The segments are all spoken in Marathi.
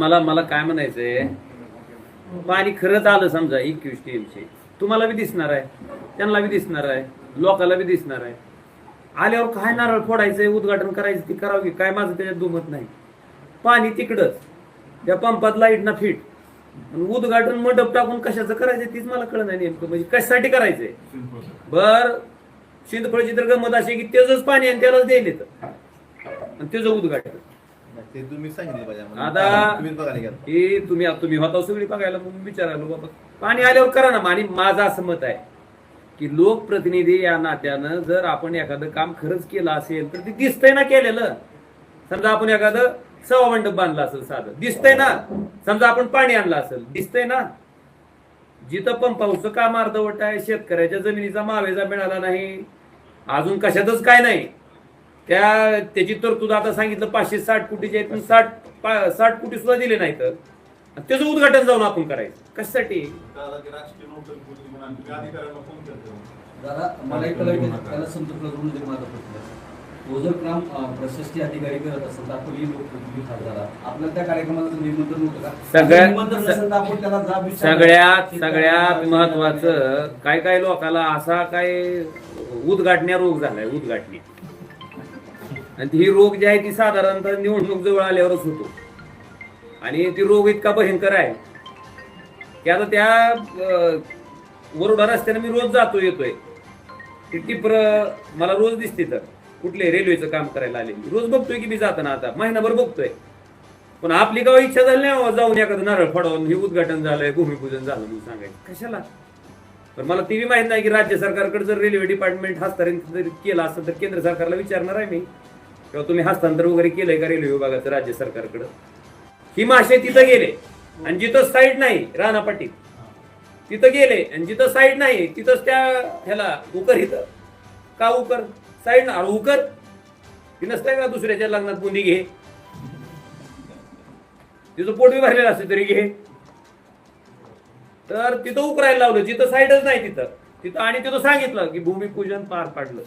मला मला काय म्हणायचंय? पाणी खरंच आलं समजा एकवीस टीएमचे तुम्हाला बी दिसणार आहे. त्यांना बी दिसणार आहे. लोकाला बी दिसणार आहे. आल्यावर काय नारळ फोडायचंय उद्घाटन करायचं ती करावी काय? माझं त्याच्यात दुमत नाही. पाणी तिकडंच. त्या पंपात लाइट ना फिट उद्घाटन मंडप टाकून कशाचं करायचं तीच मला कळत नाही नेमकं. म्हणजे कशासाठी करायचंय? बर. शिंदफळची तर गमत अशी की त्याच पाणी आणि त्यालाच द्यायला आणि त्याचं उद्घाटन. ते तुम्ही सांगितलं पाहिजे आम्हाला. आता तुम्ही बघायला गेला हे तुम्ही तुम्ही होता सगळी बघायला म्हणून विचारायला बाबा पाणी आल्यावर करा ना आणि माझं असं मत आहे की लोकप्रतिनिधी या नात्यानं जर आपण एखादं काम खरंच केलं असेल तर ते दिसतंय ना केलेलं. समजा आपण एखादं सवा मंडप बांधला असेल साधं. दिसतंय ना. समजा आपण पाणी आणलं असेल दिसतंय ना. जिथं पंपाऊसचं काम अर्धवट आहे शेतकऱ्याच्या जमिनीचा मावेजा मिळाला नाही अजून कशातच काय नाही. त्या त्याची तरतूद आता सांगितलं पाचशे साठ कोटीचे आहेत पण साठ साठ कोटी सुद्धा दिले नाही तर. त्याचं उद्घाटन जाऊन आपण करायचं. कशासाठी? मला एक कळलं की त्याला संतुलन करून दे माझा प्रश्न तो जर काम प्रशस्ती अधिकारी करत असेल तर आपण ही लोकप्रतिनिधी खासदार. आपल्याला त्या कार्यक्रमाचं निमंत्रण होतं का? सगळ्या- तर. सगळ्यात सगळ्यात काय- महत्वाचं काय काय लोकाला असा काय उद्घाटण्या रोग झालाय उद्घाटणी. आणि ही रोग जी आहे ती साधारणतः निवडणूक जवळ आल्यावरच होतो. आणि ती रोग इतका भयंकर आहे की आता त्या वरोडा रस्त्याने मी रोज जातो येतोय. ती टिपर मला रोज दिसते तर. कुठले रेल्वेचं काम करायला आले रोज बघतोय की मी जाताना आता. महिनाभर बघतोय. पण आपली गाव इच्छा झाली नाही जाऊन एखादं नारळ फडवून हे उद्घाटन झालंय भूमिपूजन झालं म्हणून सांगायचं. कशाला? पण मला ती माहीत नाही की राज्य सरकारकडे जर रेल्वे डिपार्टमेंट हस्तांतरित केलं असतं तर केंद्र सरकारला विचारणार आहे मी. किंवा तुम्ही हस्तांतर वगैरे केलंय का रेल्वे विभागाचं राज्य सरकारकडं? ही मासे तिथं गेले आणि जिथं साईड नाही राणापाटीत तिथं गेले आणि जिथं साईड नाही तिथंच त्या ह्याला उकर इथं. का उकर? साईड ना उकर? ती नसतंय का दुसऱ्याच्या लग्नात बुंदी घे? तिचं पोट बी भरलेलं असते तरी घे. तर तिथं उकरायला लावलं जिथं साईडच नाही तिथं. तिथं आणि तिथं सांगितलं की भूमिपूजन पार पाडलं.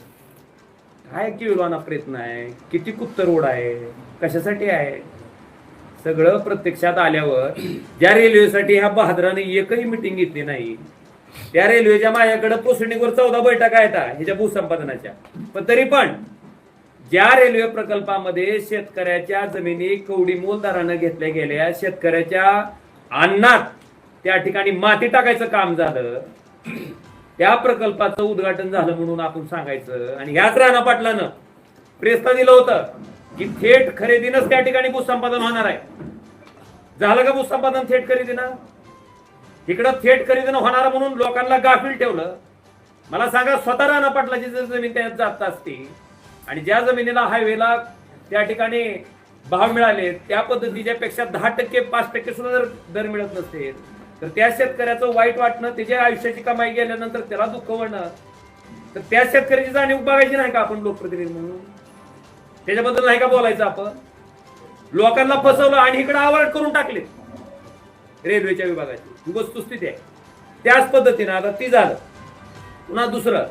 काय किळवाना प्रयत्न आहे? किती कुत्तर रोड आहे? कशासाठी आहे? सगळं प्रत्यक्षात आल्यावर ज्या रेल्वेसाठी ह्या बहादराने एकही मिटिंग घेतली नाही त्या रेल्वेच्या माझ्याकडे पोसणीवर चौदा बैठका आहेत ह्याच्या भूसंपादनाच्या. पण तरी पण ज्या रेल्वे प्रकल्पामध्ये शेतकऱ्याच्या जमिनी कवडी मोलदारानं घेतल्या गेल्या शेतकऱ्याच्या अन्नात त्या ठिकाणी माती टाकायचं काम झालं त्या प्रकल्पाचं उद्घाटन झालं म्हणून आपण सांगायचं. आणि ह्याच राणा पाटलानं प्रेसला दिलं होतं की थेट खरेदीनंच त्या ठिकाणी भूसंपादन होणार आहे. झालं का भूसंपादन थेट खरेदीनं? इकडं थेट खरेदीनं होणार म्हणून लोकांना गाफील ठेवलं. मला सांगा स्वतः राणा पाटलाची जर जमीन त्यात जात असती आणि ज्या जमिनीला हायवेला त्या ठिकाणी भाव मिळाले त्या पद्धतीच्या पेक्षा दहा टक्के पाच टक्के सुद्धा जर दर मिळत नसेल तर त्या शेतकऱ्याचं वाईट वाटणं त्याच्या आयुष्याची कमाई गेल्यानंतर त्याला दुःख होणं तर त्या शेतकऱ्याची जाणीव बघायची नाही का आपण लोकप्रतिनिधी म्हणून? त्याच्याबद्दल नाही का बोलायचं आपण? लोकांना फसवलं आणि इकडे आवाज करून टाकले. रेल्वेच्या विभागाची. ही वस्तुस्थिती आहे. त्याच पद्धतीनं आता ती झालं. पुन्हा दुसरं.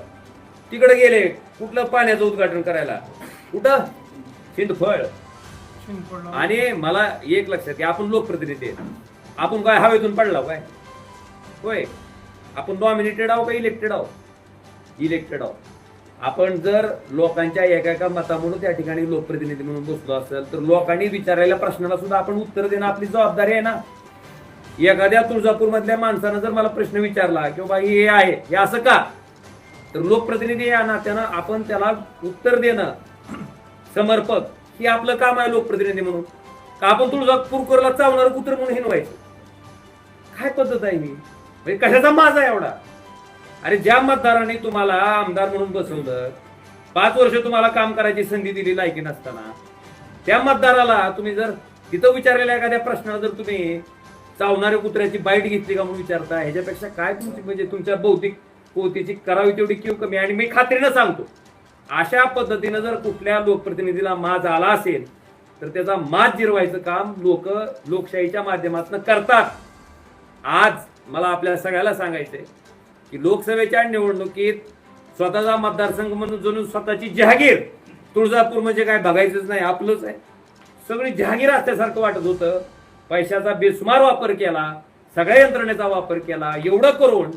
तिकडे गेले. कुठलं पाण्याचं उद्घाटन करायला? कुठं? सिंधफळ आणि मला एक लक्षात की आपण लोकप्रतिनिधी आहे आपण काय हवेतून पडला काय? होय. आपण डॉमिनेटेड आहो का इलेक्टेड आहो इलेक्टेड आहो आपण जर लोकांच्या एका एका मतामुळे त्या ठिकाणी लोकप्रतिनिधी म्हणून बसलो असेल तर लोकांनी विचारायला प्रश्नाला सुद्धा आपण उत्तर देणं आपली जबाबदारी आहे ना? एखाद्या तुळजापूर मधल्या माणसानं जर मला प्रश्न विचारला की बाबा हे आहे हे असं का? तर लोकप्रतिनिधी या नात्यानं आपण त्याला उत्तर देणं समर्पक हे आपलं काम आहे लोकप्रतिनिधी म्हणून. का आपण तुळजापूरकरला चावणार कुत्र म्हणून हिनवायचं काय पद्धत आहे मी म्हणजे कशाचा माझा आहे एवढा? अरे ज्या मतदाराने तुम्हाला आमदार म्हणून बसवलं पाच वर्ष तुम्हाला काम करायची संधी दिली लायकी नसताना त्या मतदाराला तुम्ही जर तिथं विचारलेल्या एखाद्या प्रश्नाला जर तुम्ही चावणाऱ्या कुत्र्याची बाईट घेतली का म्हणून विचारता ह्याच्यापेक्षा काय तुमची म्हणजे तुमच्या भौतिक पोतीची करावी तेवढी किव कमी आणि मी खात्रीनं सांगतो अशा पद्धतीनं जर कुठल्या लोकप्रतिनिधीला माज आला असेल तर त्याचा माज जिरवायचं काम लोक लोकशाहीच्या माध्यमातून करतात. आज मला आपल्या सगळ्याला सांगायचंय की लोकसभेच्या निवडणुकीत स्वतःचा मतदारसंघ म्हणून जणू स्वतःची जहागीर तुळजापूर म्हणजे काय बघायचंच नाही आपलंच आहे. सगळी जहागीर असल्यासारखं वाटत होतं. पैशाचा बेसुमार वापर केला सगळ्या यंत्रणेचा वापर केला एवढं करून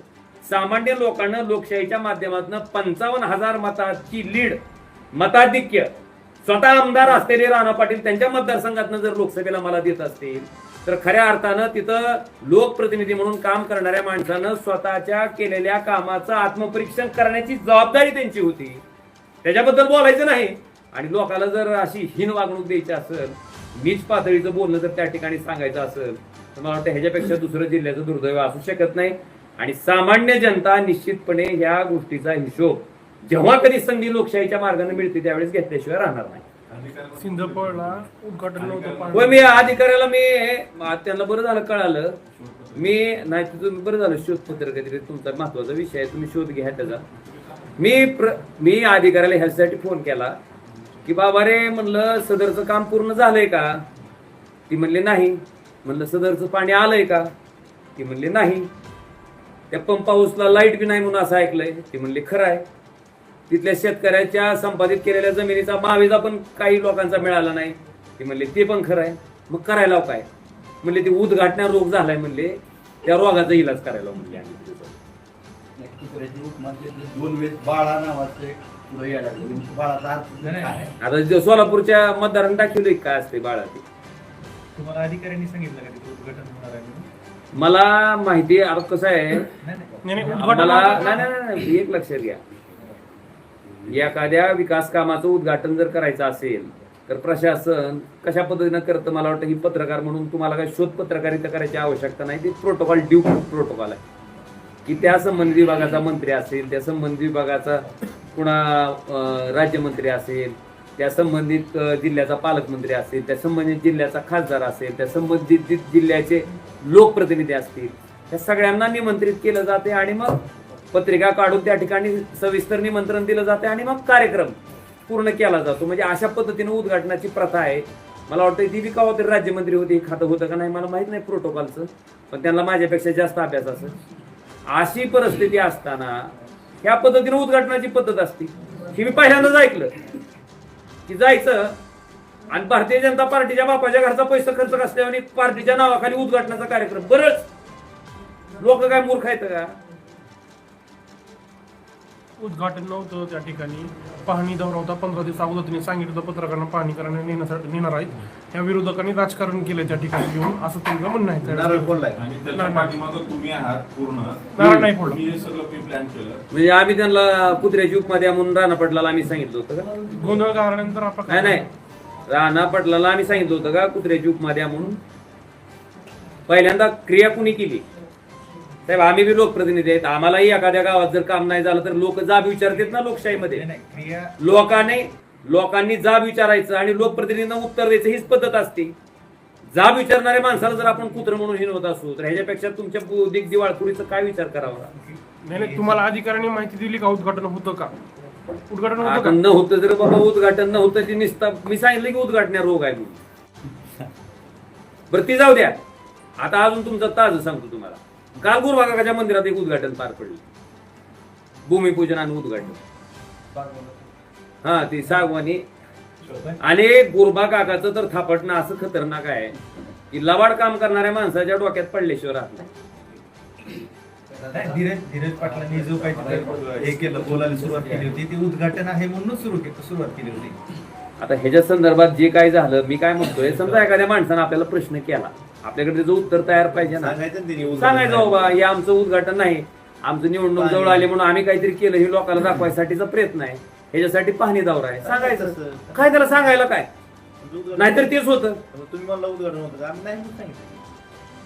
सामान्य लोकांना लोकशाहीच्या माध्यमातून पंचावन्न हजार मताची लीड मताधिक्य स्वतः आमदार असलेले राणा पाटील त्यांच्या मतदारसंघातनं जर लोकसभेला मला देत असतील तर खऱ्या अर्थानं तिथं लोकप्रतिनिधी म्हणून काम करणाऱ्या माणसानं स्वतःच्या केलेल्या कामाचं आत्मपरीक्षण करण्याची जबाबदारी त्यांची होती. त्याच्याबद्दल बोलायचं नाही. आणि लोकांना जर अशी हीन वागणूक द्यायची असेल नीच पातळीचं बोलणं जर त्या ठिकाणी सांगायचं असेल तर मला वाटतं ह्याच्यापेक्षा दुसरं जिल्ह्याचं दुर्दैव असू शकत नाही. आणि सामान्य जनता निश्चितपणे ह्या गोष्टीचा हिशोब जेव्हा कधी संधी लोकशाहीच्या मार्गाने मिळते त्यावेळेस घेतल्याशिवाय राहणार नाही. सिंधपळला उद्घाटन नव्हतं होय पाणी मी अधिकाऱ्याला मी त्यांना बरं झालं कळालं. मी नाही तर तुम्ही बरं झालं शोध पत्रकारिता तुमचा महत्त्वाचा विषय आहे तुम्ही शोध घ्या त्याचा. मी प्र मी अधिकाऱ्याला ह्यासाठी फोन केला की बाबा रे म्हणलं सदरचं काम पूर्ण झालंय का? ती म्हणले नाही. म्हणलं सदरचं पाणी आलंय का? ती म्हणले नाही. त्या पंप हाऊसला लाइट बी नाही म्हणून असं ऐकलंय. ती म्हणले खरं आहे. तिथल्या शेतकऱ्याच्या संपादित केलेल्या जमिनीचा महावीजा पण काही लोकांचा मिळाला नाही. ते म्हणले ते पण खरं आहे. मग करायला लाव काय? म्हणले ते उदघाटण्या रोग झालाय म्हणले. त्या रोगाचा इलाज करायला म्हणले अर्थ आहे? आता जे सोलापूरच्या मतदारांनी दाखवलंय काय असते बाळा ते? तुम्हाला अधिकाऱ्यांनी सांगितलं का तिथे उद्घाटन होणार आहे? मला माहिती आहे, आता कसं आहे? उद्घाटन मला नाही नाही, एक लक्षात घ्या. एखाद्या विकास कामाचं उद्घाटन जर करायचं असेल तर प्रशासन कशा पद्धतीनं करतं? मला वाटतं ही पत्रकार म्हणून तुम्हाला काही शोध पत्रकारिता करायची आवश्यकता नाही. ती प्रोटोकॉल ड्यू प्रोटोकॉल आहे. की त्या संबंधित विभागाचा मंत्री असेल त्या संबंधित विभागाचा पुन्हा राज्यमंत्री असेल त्या संबंधित जिल्ह्याचा पालकमंत्री असेल त्या संबंधित जिल्ह्याचा खासदार असेल त्या संबंधित जिल्ह्याचे लोकप्रतिनिधी असतील त्या सगळ्यांना निमंत्रित केलं जाते आणि मग पत्रिका काढून त्या ठिकाणी सविस्तर निमंत्रण दिलं जाते आणि मग कार्यक्रम पूर्ण केला जातो. म्हणजे अशा पद्धतीने उद्घाटनाची प्रथा आहे. मला वाटतं ती बी का तरी राज्यमंत्री होती खातं होतं का नाही मला माहीत नाही प्रोटोकॉलचं. पण त्यांना माझ्यापेक्षा जास्त अभ्यास असं अशी परिस्थिती असताना ह्या पद्धतीने उद्घाटनाची पद्धत असते. हे मी पहिल्यांदाच ऐकलं. की जायचं आणि भारतीय जनता पार्टीच्या बापाच्या घरचा पैसा खर्च असल्याने पार्टीच्या नावाखाली उद्घाटनाचा कार्यक्रम. बरंच. लोक काय मूर्ख आहेत का? उद्घाटन नव्हतं त्या ठिकाणी. पाहणी दौरा होता. पंधरा दिवस अगोदर त्यांनी सांगितलं होतं पत्रकारांना पाहणी करायला नेण्यासाठी नेणार आहेत. या विरोधकांनी राजकारण केलं त्या ठिकाणी येऊन. असं त्यांचं म्हणणं आहे नारळ फोडलाय. आणि त्याच्या पाठीमागं तुम्ही आहात पूर्ण. नारळ नाही फोडलं. तुम्ही हे सगळं प्री प्लॅन केलं. म्हणजे आम्ही त्यांना कुत्र्याची उपमा म्हणून राणा पटलाला आम्ही सांगितलं होतं का? गोंधळ घालल्यानंतर हा नाही प्रकार नाही. राणा पटलाला आम्ही सांगितलं होतं का कुत्र्याची उपमा द्या म्हणून. पहिल्यांदा क्रिया कुणी केली? साहेब आम्ही बी लोकप्रतिनिधी आहेत. आम्हालाही एखाद्या गावात जर काम नाही झालं तर लोक जाब विचारतात ना लोकशाहीमध्ये. लोकांनी लोकांनी जाब विचारायचं आणि लोकप्रतिनिधींना उत्तर द्यायचं हीच पद्धत असते. जाब विचारणाऱ्या माणसाला जर आपण कुत्र म्हणून हिनवत असू तर ह्याच्यापेक्षा तुमच्या बौद्धिक दिवाळखोरीचा काय विचार करावा? नाही तुम्हाला अधिकाऱ्यांनी माहिती दिली का उद्घाटन होतं का? उद्घाटन होतं का? न होतं जर बाबा उद्घाटन न होतं ती निसता मी सांगितलं की उद्घाटण्या रोग आहे म्हणून. बरं ती जाऊ द्या. आता अजून तुमचा ताज सांगतो तुम्हाला. काल गुरुवाकाच्या मंदिरात एक उद्घाटन पार पडलं. भूमिपूजन आणि उद्घाटन. हा ती सागवानी आणि गुरबा काकाचं तर थापटणं असं खतरनाक आहे. की लबाड काम करणाऱ्या माणसाच्या डोक्यात पडल्याशिवाय राहत नाही. धीरज धीरज पाटलांनी जो काही हे केलं बोलायला सुरुवात केली होती ती उद्घाटन आहे म्हणून सुरू सुरुवात केली होती. आता ह्याच्या संदर्भात जे काय झालं मी काय म्हणतोय समजा एखाद्या माणसानं आपल्याला प्रश्न केला आपल्याकडे त्याचं उत्तर तयार पाहिजे ना. सांगायचं बाबा हे आमचं उद्घाटन नाही. आमचं निवडणूक जवळ आली म्हणून आम्ही काहीतरी केलं हे लोकांना दाखवायसाठीचा प्रयत्न आहे. ह्याच्यासाठी पाहणी दौरा आहे. सांगायचं. काय त्याला सांगायला काय? नाहीतर तेच होतं. तुम्ही मला उद्घाटन होतं.